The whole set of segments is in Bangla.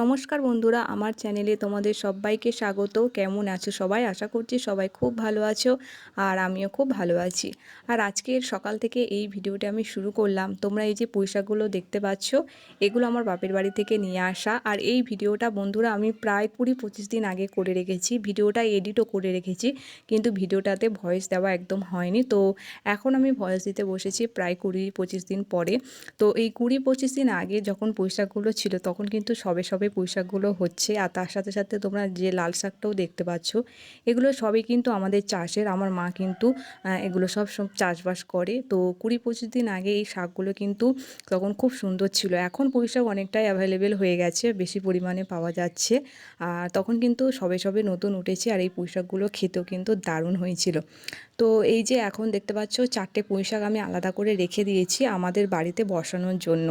নমস্কার বন্ধুরা, আমার চ্যানেলে তোমাদের সবাইকে স্বাগত। কেমন আছো সবাই? আশা করছি সবাই খুব ভালো আছো আর আমিও খুব ভালো আছি। আর আজকের সকাল থেকে এই ভিডিওটা আমি শুরু করলাম। তোমরা এই যে পয়সাগুলো দেখতে পাচ্ছ, এগুলো আমার বাপের বাড়ি থেকে নিয়ে আসা। আর এই ভিডিওটা বন্ধুরা আমি প্রায় কুড়ি পঁচিশ দিন আগে করে রেখেছি। ভিডিওটা এডিটও করে রেখেছি, কিন্তু ভিডিওটাতে ভয়েস দেওয়া একদম হয়নি। তো এখন আমি ভয়েস দিতে বসেছি প্রায় কুড়ি পঁচিশ দিন পরে। তো এই কুড়ি পঁচিশ দিন আগে যখন পয়সাগুলো ছিল, তখন কিন্তু সবে সবে পুঁই শাকগুলো হচ্ছে। আর তার সাথে সাথে তোমরা যে লাল শাকটাও দেখতে পাচ্ছ, এগুলো সবই কিন্তু আমাদের চাষের। আমার মা কিন্তু এগুলো সব সব চাষবাস করে। তো কুড়ি পঁচিশ দিন আগে এই শাকগুলো কিন্তু তখন খুব সুন্দর ছিল। এখন পুঁই শাক অনেকটাই অ্যাভেলেবেল হয়ে গেছে, বেশি পরিমাণে পাওয়া যাচ্ছে। আর তখন কিন্তু সবে সবে নতুন উঠেছে আর এই পুঁই শাকগুলো খেতেও কিন্তু দারুণ হয়েছিল। তো এই যে এখন দেখতে পাচ্ছ, চারটে পুঁই শাক আমি আলাদা করে রেখে দিয়েছি আমাদের বাড়িতে বসানোর জন্য।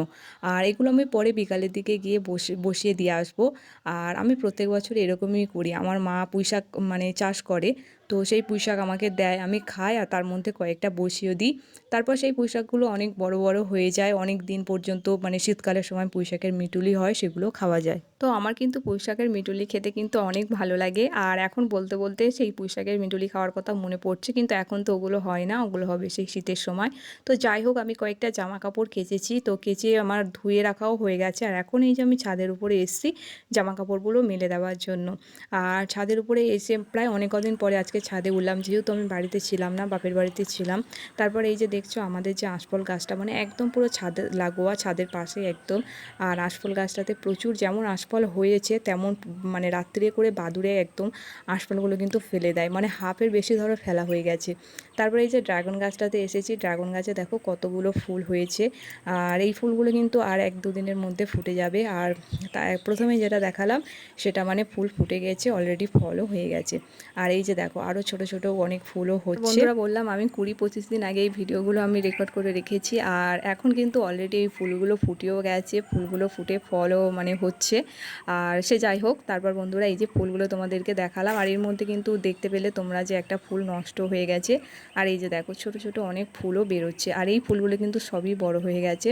আর এগুলো আমি পরে বিকালের দিকে গিয়ে বসে, বসিয়ে দিয়ে আসব। আর আমি প্রত্যেক বছর এরকমই করি। আমার মা পুঁইশাক মানে চাষ করে। তো সেই পুঁই শাক আমাকে দেয়, আমি খাই আর তার মধ্যে কয়েকটা বসিয়ে দিই। তারপর সেই পুঁই শাকগুলো অনেক বড় বড় হয়ে যায়, অনেক দিন পর্যন্ত মানে শীতকালের সময় পুঁই শাকের মিটুলি হয়, সেগুলো খাওয়া যায়। তো আমার কিন্তু পুঁই শাকের মিটুলি খেতে কিন্তু অনেক ভালো লাগে আর এখন বলতে বলতে সেই পুঁই শাকের মিটুলি খাওয়ার কথা মনে পড়ছে, কিন্তু এখন তো ওগুলো হয় না, ওগুলো হবে সেই শীতের সময়। তো যাই হোক, আমি কয়েকটা জামা কাপড় কেচেছি, তো কেচে আমার ধুয়ে রাখাও হয়ে গেছে আর এখন এই যে আমি ছাদের উপরে এসেছি জামা কাপড়গুলো মেলে দেওয়ার জন্য। আর ছাদের উপরে এসে প্রায় অনেক কদিন পরে আজকে ছাদে উঠলাম, যেহেতু আমি বাড়িতে ছিলাম না, বাপের বাড়িতে ছিলাম। তারপর এই যে দেখছ, আমাদের যে আঁশফল গাছটা মানে একদম পুরো ছাদে, লাগোয়া ছাদের পাশে একদম। আর আঁশফল গাছটাতে প্রচুর যেমন আঁশফল হয়েছে, তেমন মানে রাত্রে করে বাদুরে একদম আঁশফলগুলো কিন্তু ফেলে দেয়। মানে হাফের বেশি ধরো ফেলা হয়ে গেছে। তারপরে এই যে ড্রাগন গাছটাতে এসেছি, ড্রাগন গাছে দেখো কতগুলো ফুল হয়েছে। আর এই ফুলগুলো কিন্তু আর এক দুদিনের মধ্যে ফুটে যাবে। আর তা প্রথমে যেটা দেখালাম, সেটা মানে ফুল ফুটে গেছে অলরেডি ফলও হয়ে গেছে। আর এই যে দেখো আরও ছোট ছোট অনেক ফুলও হচ্ছে। বন্ধুরা বললাম, আমি কুড়ি পঁচিশ দিন আগে এই ভিডিওগুলো আমি রেকর্ড করে রেখেছি। আর এখন কিন্তু অলরেডি এই ফুলগুলো ফুটেও গেছে, ফুলগুলো ফুটে ফলও মানে হচ্ছে। আর সে যাই হোক, তারপর বন্ধুরা এই যে ফুলগুলো তোমাদেরকে দেখালাম। আর এর মধ্যে কিন্তু দেখতে পেলে তোমরা যে একটা ফুল নষ্ট হয়ে গেছে। আর এই যে দেখো, ছোট ছোট অনেক ফুলও বেরোচ্ছে। আর এই ফুলগুলো কিন্তু সবই বড় হয়ে গেছে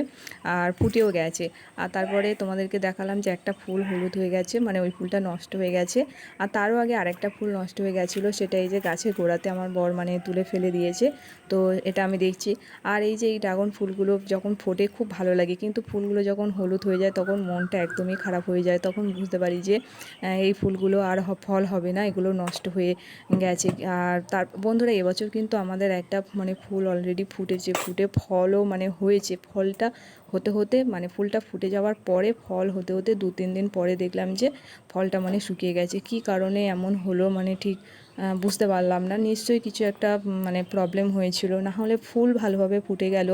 আর ফুটেও গেছে। আর তারপরে তোমাদেরকে দেখালাম যে একটা ফুল হলুদ হয়ে গেছে মানে ওই ফুলটা নষ্ট হয়ে গেছে। আর তারও আগে আরেকটা ফুল নষ্ট হয়ে গেছিল, সেটা এই যে গাছের গোড়াতে আমার বর মানে তুলে ফেলে দিয়েছে। তো এটা আমি দেখছি। আর এই যে এই ড্রাগন ফুলগুলো যখন ফোটে খুব ভালো লাগে, কিন্তু ফুলগুলো যখন হলুদ হয়ে যায়, তখন মনটা একদমই খারাপ হয়ে যায়। তখন বুঝতে পারি যে এই ফুলগুলো আর ফল হবে না, এগুলো নষ্ট হয়ে গেছে। আর তার, বন্ধুরা, এবছর কিন্তু আমাদের একটা মানে ফুল অলরেডি ফুটেছে, ফুটে ফলও মানে হয়েছে। ফলটা হতে হতে মানে ফুলটা ফুটে যাওয়ার পরে ফল হতে হতে দু তিন দিন পরে দেখলাম যে ফলটা মানে শুকিয়ে গেছে। কি কারণে এমন হলো মানে ঠিক বুঝতে পারলাম না। নিশ্চয়ই কিছু একটা মানে প্রবলেম হয়েছিল। না হলে ফুল ভালোভাবে ফুটে গেল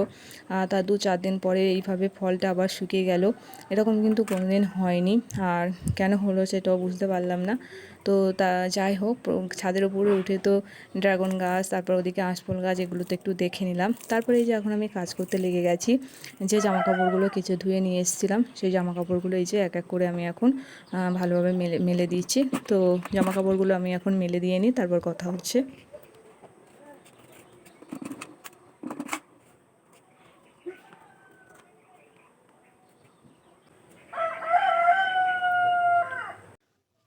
তার দু চার দিন পরে এইভাবে ফলটা আবার শুকিয়ে গেল। এরকম কিন্তু কোনোদিন হয়নি। আর কেন হলো সেটাও বুঝতে পারলাম না। তো তা যাই হোক ছাদের উপরে উঠে তো ড্রাগন গাছ, তারপর ওদিকে আঁশফল গাছ এগুলো তো একটু দেখে নিলাম। তারপরে এই যে এখন আমি কাজ করতে লেগে গেছি, যে জামা কাপড়গুলো কিছু ধুয়ে নিয়ে এসেছিলাম, সেই জামা কাপড়গুলো এই যে এক এক করে আমি এখন ভালোভাবে মেলে মেলে দিচ্ছি। তো জামা কাপড়গুলো আমি এখন মেলে দিয়ে নিই, তারপর কথা হচ্ছে।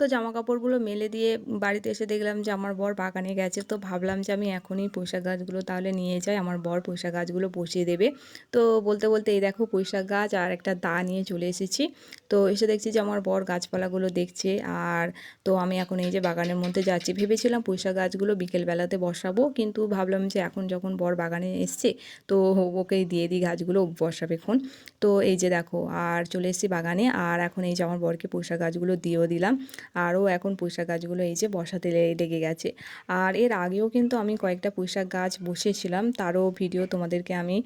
তো জামা কাপড়গুলো মেলে দিয়ে বাড়িতে এসে দেখলাম যে আমার বর বাগানে গেছে। তো ভাবলাম যে আমি এখনই পয়সা গাছগুলো তাহলে নিয়ে যাই, আমার বর পয়সা গাছগুলো বসিয়ে দেবে। তো বলতে বলতে এই দেখো পয়সা গাছ আর একটা দা নিয়ে চলে এসেছি। তো এসে দেখছি যে আমার বর গাছপালাগুলো দেখছে আর তো আমি এখন এই যে বাগানের মধ্যে যাচ্ছি। ভেবেছিলাম পয়সা গাছগুলো বিকেলবেলাতে বসাবো, কিন্তু ভাবলাম যে এখন যখন বর বাগানে এসছে, তো ওকেই দিয়ে দিই গাছগুলো বসাবে এখন। তো এই যে দেখো, আর চলে এসেছি বাগানে, আর এখন এই যে আমার বরকে পয়সা গাছগুলো দিয়েও দিলাম। আরও এখন পুঁইশাক গাছগুলো এই যে বসাতে লেগে গেছে। আর এর আগেও কিন্তু আমি কয়েকটা পুঁইশাক গাছ বসিয়েছিলাম, তারও ভিডিও তোমাদেরকে আমি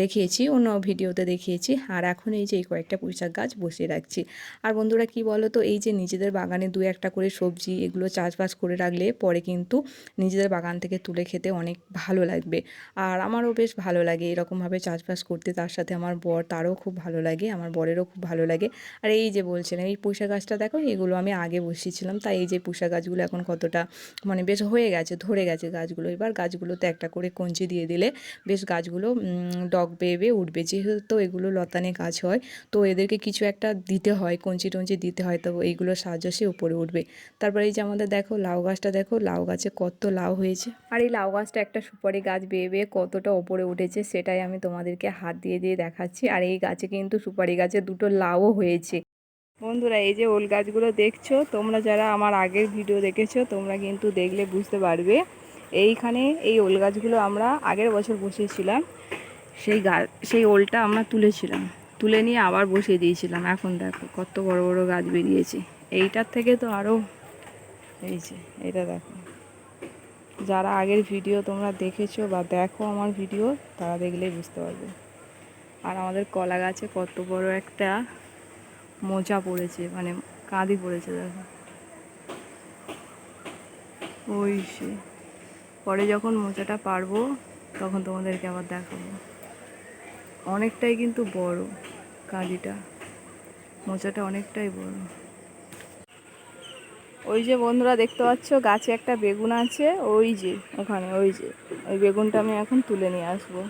দেখিয়েছি, অন্য ভিডিওতে দেখিয়েছি। আর এখন এই যে এই কয়েকটা পুঁইশাক গাছ বসিয়ে রাখছি। আর বন্ধুরা কি বলো তো এই যে নিজেদের বাগানে দু একটা করে সবজি এগুলো চাষবাস করে রাখলে পরে কিন্তু নিজেদের বাগান থেকে তুলে খেতে অনেক ভালো লাগবে। আর আমারও বেশ ভালো লাগে এরকমভাবে চাষবাস করতে, তার সাথে আমার বর, তারও খুব ভালো লাগে, আমার বরেরও খুব ভালো লাগে। আর এই যে বলছিলাম, এই পুঁইশাক গাছটা দেখো, এগুলো আমি আগে আগে বসিয়েছিলাম, তাই এই যে পুষা গাছগুলো এখন কতটা মানে বেশ হয়ে গেছে, ধরে গেছে গাছগুলো। এবার গাছগুলোতে একটা করে কঞ্চি দিয়ে দিলে বেশ গাছগুলো ডগ বেয়ে বেয়ে উঠবে। যেহেতু এগুলো লতানে গাছ হয়, তো এদেরকে কিছু একটা দিতে হয়, কঞ্চি টঞ্চি দিতে হয়, তো এইগুলোর সাহায্য সে উপরে উঠবে। তারপরে এই যে আমাদের দেখো লাউ গাছটা, দেখো লাউ গাছে কত লাউ হয়েছে। আর এই লাউ গাছটা একটা সুপারি গাছ বেয়ে বেয়ে কতটা ওপরে উঠেছে, সেটাই আমি তোমাদেরকে হাত দিয়ে দিয়ে দেখাচ্ছি। আর এই গাছে কিন্তু সুপারি গাছে দুটো লাউও হয়েছে। বন্ধুরা, এই যে ওল গাছগুলো দেখছ, তোমরা যারা আমার আগের ভিডিও দেখেছ, তোমরা কিন্তু দেখলে বুঝতে পারবে। এইখানে এই ওল গাছগুলো আমরা আগের বছর বসিয়েছিলাম। সেই গা, সেই ওলটা আমরা তুলেছিলাম। তুলে নিয়ে আবার বসিয়ে দিয়েছিলাম। এখন দেখো, কত বড় বড় গাছ বেরিয়েছে। এইটার থেকে তো আরও এই যে, এটা দেখো। যারা আগের ভিডিও তোমরা দেখেছ বা দেখো আমার ভিডিও, তারা দেখলেই বুঝতে পারবে। আর আমাদের কলা গাছে কত বড় একটা মোচা পড়েছে মানে কাঁদি পড়েছে দেখো। ওই সে পরে যখন মোচাটা পারব, তখন তোমাদেরকে আবার দেখাবো। অনেকটাই কিন্তু বড় কাঁদিটা মোচাটা অনেকটাই বড়। ওই যে বন্ধুরা দেখতে পাচ্ছ, গাছে একটা বেগুন আছে, ওই যে, ওখানে, ওই যে। ওই বেগুনটা আমি এখন তুলে নিয়ে আসব।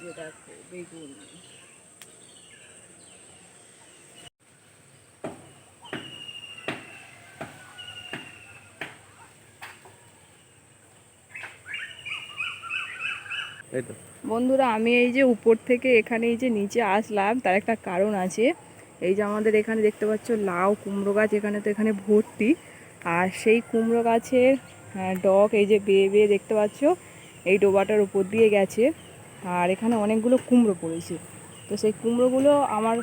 যে দেখো বেগুন। বন্ধুরা আমি এই যে উপর থেকে এখানে এই যে নিচে আসলাম তার একটা কারণ আছে। এই যে আমাদের এখানে দেখতে পাচ্ছ লাউ কুমড়ো গাছ এখানে তো এখানে ভর্তি। আর সেই কুমড়ো গাছের হ্যাঁ, ডগ এই যে বেয়ে বেয়ে দেখতে পাচ্ছ এই ডোবাটার উপর দিয়ে গেছে। আর এখানে অনেকগুলো কুমড়ো পড়েছে। তো সেই কুমড়োগুলো আমার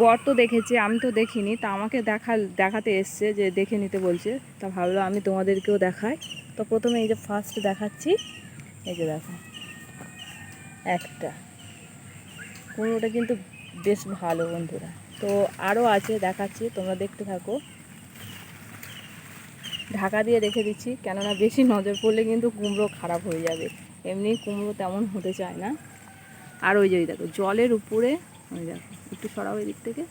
বর তো দেখেছে, আমি তো দেখিনি, তা আমাকে দেখা, দেখাতে এসছে যে দেখে নিতে বলছে। তা ভাবলো আমি তোমাদেরকেও দেখাই। তো প্রথমে এই যে ফার্স্ট দেখাচ্ছি, এই যে দেখো, একটা। কুমড়োটা কিন্তু বেশ ভালো বন্ধুরা। তো আরও আছে, দেখাচ্ছি, তোমরা দেখতে থাকো। ঢাকা দিয়ে রেখে দিচ্ছি, কেননা বেশি নজর পড়লে কিন্তু কুমড়ো খারাপ হয়ে যাবে। এমনি কুমড়ো তেমন হতে চায় না। আর ওই যে দেখো, জলের উপরে, ওই দেখো, একটু সরাও দিক থেকে।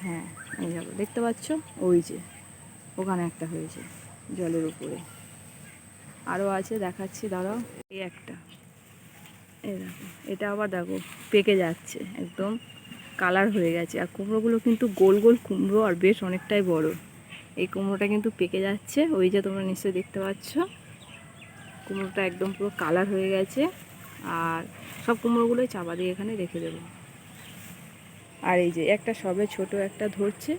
হ্যাঁ এই দেখো, দেখতে পাচ্ছ? ওই যে, ওখানে একটা হয়েছে, জলের উপরে। আরও আছে, দেখাচ্ছি, দাঁড়াও। এই একটা। এই দেখো, এটা আবার দেখো, পেকে যাচ্ছে, একদম কালার হয়ে গেছে। আর কুমড়োগুলো কিন্তু গোল গোল কুমড়ো, আর বেশ অনেকটাই বড়। এই কুমড়োটা কিন্তু পেকে যাচ্ছে, ওই যে তোমরা নিশ্চয়ই দেখতে পাচ্ছ। কুমড়োটা একদম পুরো কালার হয়ে গেছে। আর সব কুমড়োগুলোই চাপা দিয়ে এখানে রেখে দেবো। আর এই যে একটা সবে ছোট একটা ধরছে।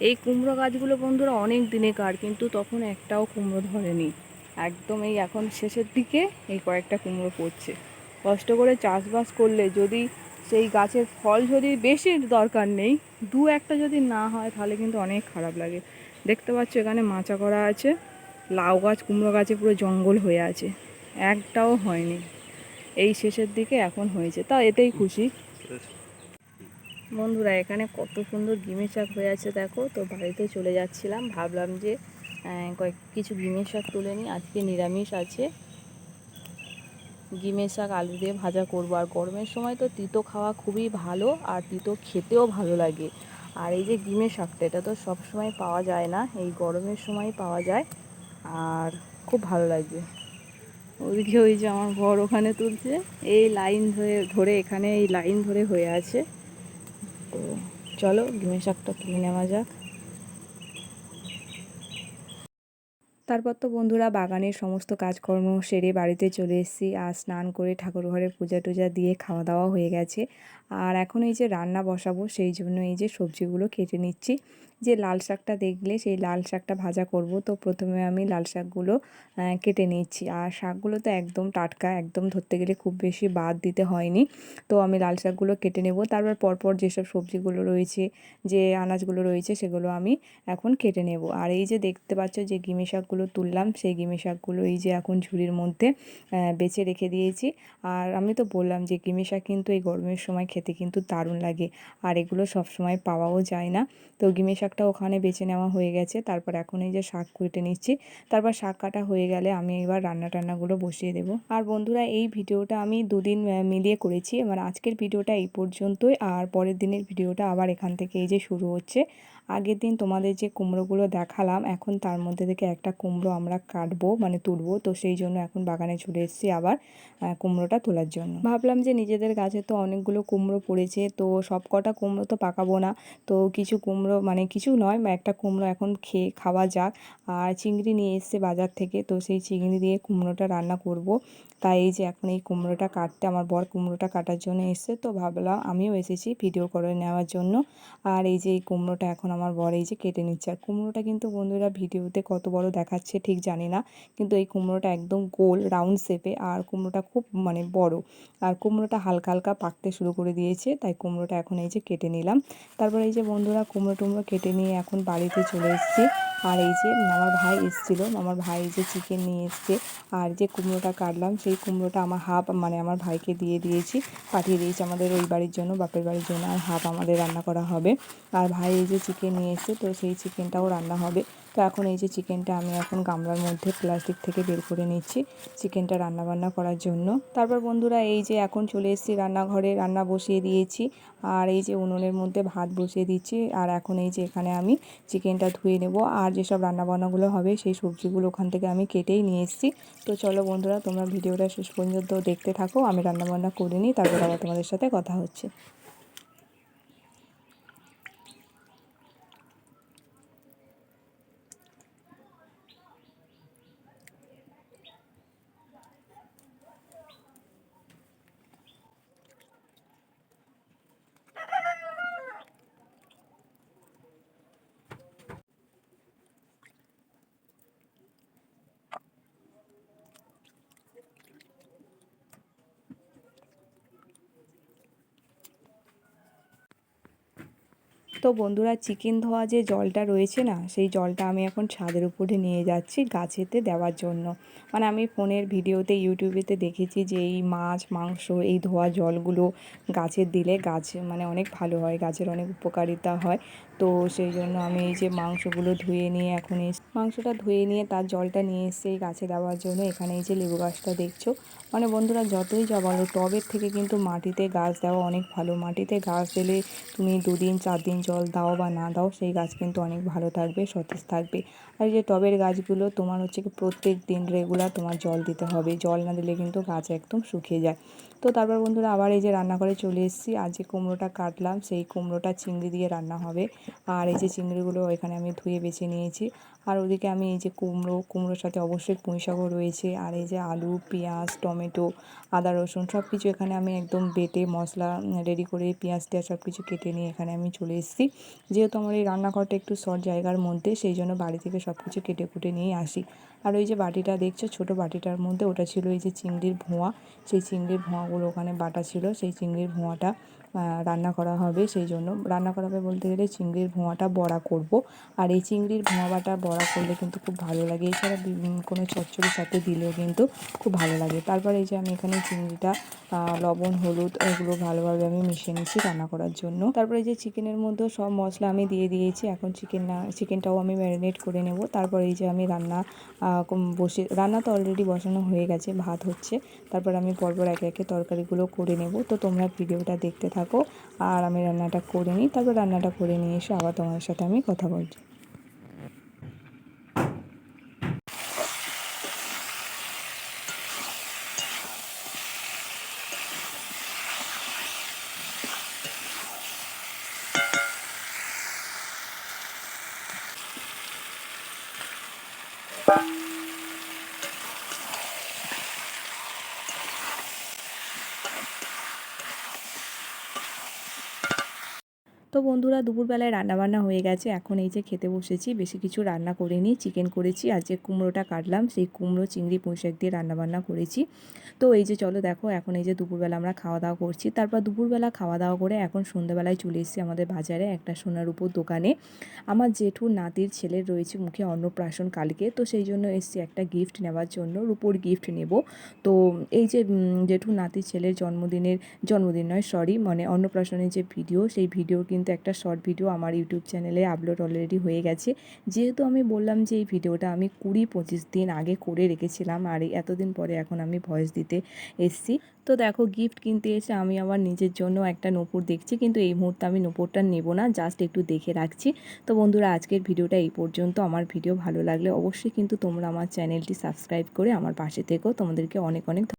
এই কুমড়ো গাছগুলো বন্ধুরা অনেক দিনে কার কিন্তু তখন একটাও কুমড়ো ধরেনি। একদম এই এখন শেষের দিকে এই কয়েকটা কুমড়ো পড়ছে। কষ্ট করে চাষবাস করলে যদি সেই গাছের ফল যদি বেশি দরকার নেই, দু একটা যদি না হয়, তাহলে কিন্তু অনেক খারাপ লাগে। দেখতে পাচ্ছ এখানে মাচা করা আছে। লাউ গাছ, কুমড়ো গাছে পুরো জঙ্গল হয়ে আছে। একটাও হয়নি। এই শেষের দিকে এখন হয়েছে। তা এতেই খুশি। বন্ধুরা, এখানে কত সুন্দর গিমে শাক হয়ে আছে, দেখো। তো বাড়িতে চলে যাচ্ছিলাম। ভাবলাম যে কয়েক, কিছু গিমের শাক তুলে নিই। আজকে নিরামিষ আছে। গিমের শাক আলু দিয়ে ভাজা করব। আর গরমের সময় তো তিতো খাওয়া খুবই ভালো, আর তিতো খেতেও ভালো লাগে। আর এই যে গিমের শাকটা এটা তো সব সময় পাওয়া যায় না। এই গরমের সময় পাওয়া যায়। আর খুব ভালো লাগছে। ওইদিকে ওই যে আমার ঘর ওখানে তুলছে, এই লাইন ধরে ধরে এখানে এই লাইন ধরে হয়ে আছে। তো চলো গিমের শাকটা তুলে নেওয়া যাক। তারপর তো বন্ধুরা বাগানের সমস্ত কাজকর্ম সেরে বাড়িতে চলে এসেছি। আর স্নান করে ঠাকুর ঘরে পূজা টুজা দিয়ে খাওয়া দাওয়া হয়ে গেছে। আর এখন এই যে রান্না বসাবো, সেই জন্য এই যে সবজিগুলো কেটে নিচ্ছি। যে লাল শাকটা দেখলে সেই লাল শাকটা ভাজা করব। তো প্রথমে আমি লাল শাকগুলো কেটে নিচ্ছি আর শাকগুলো তো একদম টাটকা, একদম ধরতে গেলে খুব বেশি বাদ দিতে হয়নি। তো আমি লাল শাকগুলো কেটে নেব। তারপর পরপর যেসব সবজিগুলো রয়েছে, যে আনাজগুলো রয়েছে সেগুলো আমি এখন কেটে নেব। আর এই যে দেখতে পাচ্ছ যে গিমি শাকগুলো তুললাম, সেই গিমি শাকগুলো এই যে এখন ঝুড়ির মধ্যে বেছে রেখে দিয়েছি। আর আমি তো বললাম যে গিমি শাক কিন্তু এই গরমের সময় খেতে কিন্তু দারুণ লাগে। আর এগুলো সব সময় পাওয়াও যায় না। তো গিমি শাকটা ওখানে বেছে নেওয়া হয়ে গেছে। তারপর এখন এই যে শাক কেটে নিচ্ছি। তারপর শাক কাটা হয়ে গেলে আমি এবার রান্না টান্নাগুলো বসিয়ে দেবো। আর বন্ধুরা, এই ভিডিওটা আমি দুদিন মিলিয়ে করেছি। এবার আজকের ভিডিওটা এই পর্যন্তই। আর পরের দিনের ভিডিওটা আবার এখান থেকে এই যে শুরু হচ্ছে। আগের দিন তোমাদের যে কুমড়োগুলো দেখালাম, এখন তার মধ্যে থেকে একটা কুমড়ো আমরা কাটবো মানে তুলবো। তো সেই জন্য এখন বাগানে চলে এসেছি আবার কুমড়োটা তোলার জন্য। ভাবলাম যে নিজেদের গাছে তো অনেকগুলো কুমড়ো পড়েছে, তো সব কটা কুমড়ো তো পাকাবো না। তো কিছু কুমড়ো মানে কিছু নয়, একটা কুমড়ো এখন খেয়ে খাওয়া যাক। আর চিংড়ি নিয়ে এসছে বাজার থেকে, তো সেই চিংড়ি দিয়ে কুমড়োটা রান্না করব। তাই এই যে এখন এই কুমড়োটা কাটতে, আমার বর কুমড়োটা কাটার জন্য এসছে, তো ভাবলাম আমিও এসেছি ভিডিও করে নেওয়ার জন্য। আর এই যে এই কুমড়োটা এখন আমার বর এই যে কেটে নিচ্ছে। আর কুমড়োটা কিন্তু বন্ধুরা ভিডিওতে কত বড় দেখাচ্ছে ঠিক জানি না। কিন্তু এই কুমড়োটা একদম গোল রাউন্ড শেপে আর কুমড়োটা খুব মানে বড়। আর কুমড়োটা হালকা হালকা পাকতে শুরু করে দিয়েছে, তাই কুমড়োটা এখন এই যে কেটে নিলাম। তারপর এই যে বন্ধুরা কুমড়ো টুমড়ো কেটে নিয়ে এখন বাড়িতে চলে এসেছি। আর এই যে আমার ভাই এসেছিল, আমার ভাই যে চিকেন নিয়ে এসছে। আর যে কুমড়োটা কাটলাম, সেই কুমড়োটা আমার হাফ মানে আমার ভাইকে দিয়ে দিয়েছি। পাঠিয়ে দিয়েছি আমাদের ওই বাড়ির জন্য, বাপের বাড়ির জন্য, আর হাফ আমাদের রান্না করা হবে। আর ভাই এই যে চিকেন নিয়ে এসছে তো সেই চিকেনটাও রান্না হবে। তো এখন এই যে চিকেনটা আমি এখন গামলার মধ্যে প্লাস্টিক থেকে বের করে নিচ্ছি চিকেনটা রান্না বান্না করার জন্য। তারপর বন্ধুরা, এই যে এখন চলে এসেছি রান্নাঘরে, রান্না বসিয়ে দিয়েছি। আর এই যে উনুনের মধ্যে ভাত বসিয়ে দিচ্ছি। আর এখন এই যে এখানে আমি চিকেনটা ধুয়ে নেব। আর যেসব রান্নাবান্নাগুলো হবে, সেই সবজিগুলো ওখান থেকে আমি কেটেই নিয়ে এসেছি। তো চলো বন্ধুরা, তোমরা ভিডিওটা শেষ পর্যন্ত দেখতে থাকো। আমি রান্নাবান্না করে নিই তারপর আবার তোমাদের সাথে কথা হচ্ছে। তো বন্ধুরা চিকেন ধোয়া যে জলটা রয়েছে না, সেই জলটা আমি এখন ছাদের উপরে নিয়ে যাচ্ছি গাছেতে দেওয়ার জন্য। মানে আমি ফোনের ভিডিওতে, ইউটিউবেতে দেখেছি যে এই মাছ, মাংস, এই ধোয়া জলগুলো গাছের দিলে গাছ মানে অনেক ভালো হয়, গাছের অনেক উপকারিতা হয়। তো সেই জন্য আমি এই যে মাংসগুলো ধুয়ে নিয়ে এখন এই মাংসটা ধুয়ে নিয়ে তার জলটা নিয়ে এসে এই গাছে দেওয়ার জন্য এখানে এই যে লেবু গাছটা দেখছ? মানে বন্ধুরা যতই যা বলো, টবের থেকে কিন্তু মাটিতে গাছ দেওয়া অনেক ভালো। মাটিতে গাছ দিলে তুমি দুদিন চার দিন জল দাও বা না দাও, সেই গাছ কিন্তু অনেক ভালো থাকবে, সতেজ থাকবে। আর যে টবের গাছগুলো, তোমার হচ্ছে কি প্রত্যেক দিন রেগুলার তোমার জল দিতে হবে। জল না দিলে কিন্তু গাছ একদম শুকিয়ে যায়। তো তারপর বন্ধুরা আবার এই যে রান্নাঘরে চলে এসেছি। আর যে কুমড়োটা কাটলাম, সেই কুমড়োটা চিংড়ি দিয়ে রান্না হবে। আর এই যে চিংড়িগুলো এখানে আমি ধুয়ে বেছে নিয়েছি। আর ওদিকে আমি এই যে কুমড়ো, কুমড়োর সাথে অবশ্যই পুঁই শাকও রয়েছে। আর এই যে আলু, পেঁয়াজ, টমেটো, আদা, রসুন সব কিছু এখানে আমি একদম বেটে মশলা রেডি করে পেঁয়াজ টেয়াজ সব কিছু কেটে নিয়ে এখানে আমি চলে এসেছি। যেহেতু আমার এই রান্নাঘরটা একটু শর্ট জায়গার মধ্যে, সেই জন্য বাড়ি থেকে সব কিছু কেটে কুটে নিয়ে আসি। আর ওই যে বাটিটা দেখছ, ছোট বাটিটার মধ্যে ওটা ছিল এই যে চিংড়ির ভোঁয়া। সেই চিংড়ির ভোঁয়াগুলো ওখানে বাটা ছিল, সেই চিংড়ির ভোঁয়াটা রান্না করা হবে সেই জন্য রান্না করা হবে বলতে গেলে চিংড়ির ভোঁয়াটা বড়া করব। আর এই চিংড়ির ভোঁয়া বাটা বড়া করলে কিন্তু খুব ভালো লাগে। এছাড়া কোনো চচ্চড়ির সাথে দিলেও কিন্তু খুব ভালো লাগে। তারপর এই যে আমি এখানে চিংড়িটা লবণ, হলুদ এগুলো ভালোভাবে আমি মিশিয়ে নিচ্ছি রান্না করার জন্য। তারপরে যে চিকেনের মধ্যেও সব মশলা আমি দিয়ে দিয়েছি। এখন চিকেন না, চিকেনটাও আমি ম্যারিনেট করে নেব। তারপর এই যে আমি রান্না বসে, রান্না তো অলরেডি বসানো হয়ে গেছে, ভাত হচ্ছে। তারপর আমি পরপর একে একে তরকারিগুলো করে নেব। তো তোমরা ভিডিওটা দেখতে থাকো। আর আমি রান্নাটা করে নিই। তারপর রান্নাটা করে নিয়ে এসে আবার তোমাদের সাথে আমি কথা বলছি। তো বন্ধুরা, দুপুরবেলায় রান্নাবান্না হয়ে গেছে। এখন এই যে খেতে বসেছি, বেশি কিছু রান্না করিনি, চিকেন করেছি আর যে কুমড়োটা কাটলাম, সেই কুমড়ো, চিংড়ি পুঁইশাক দিয়ে রান্নাবান্না করেছি। তো এই যে চলো দেখো, এখন এই যে দুপুরবেলা আমরা খাওয়া দাওয়া করছি। তারপর দুপুরবেলা খাওয়া দাওয়া করে এখন সন্ধ্যাবেলায় চলে এসেছি আমাদের বাজারে একটা সোনার উপর দোকানে। আমার জেঠুর নাতির ছেলের রয়েছে মুখে অন্নপ্রাশন কালকে, তো সেই জন্য এসেছি একটা গিফট নেওয়ার জন্য, রূপোর গিফট নেব। তো এই যে জেঠুর নাতির ছেলের জন্মদিনের, জন্মদিন নয় সরি মানে অন্নপ্রাশনের যে ভিডিও সেই ভিডিও কিন্তু একটা শর্ট ভিডিও আমার ইউটিউব চ্যানেলে আপলোড অলরেডি হয়ে গেছে। যেহেতু আমি বললাম যে এই ভিডিওটা আমি কুড়ি পঁচিশ দিন আগে করে রেখেছিলাম আর এতদিন পরে এখন আমি ভয়েস দিতে এসছি। তো দেখো গিফট কিনতে এসে আমি আমার নিজের জন্য একটা নূপুর দেখছি কিন্তু এই মুহূর্তে আমি নূপুরটা নেব না জাস্ট একটু দেখে রাখছি। তো বন্ধুরা আজকের ভিডিওটা এই পর্যন্ত। আমার ভিডিও ভালো লাগলে অবশ্যই কিন্তু তোমরা আমার চ্যানেলটি সাবস্ক্রাইব করে আমার পাশে থেকো। তোমাদেরকে অনেক অনেক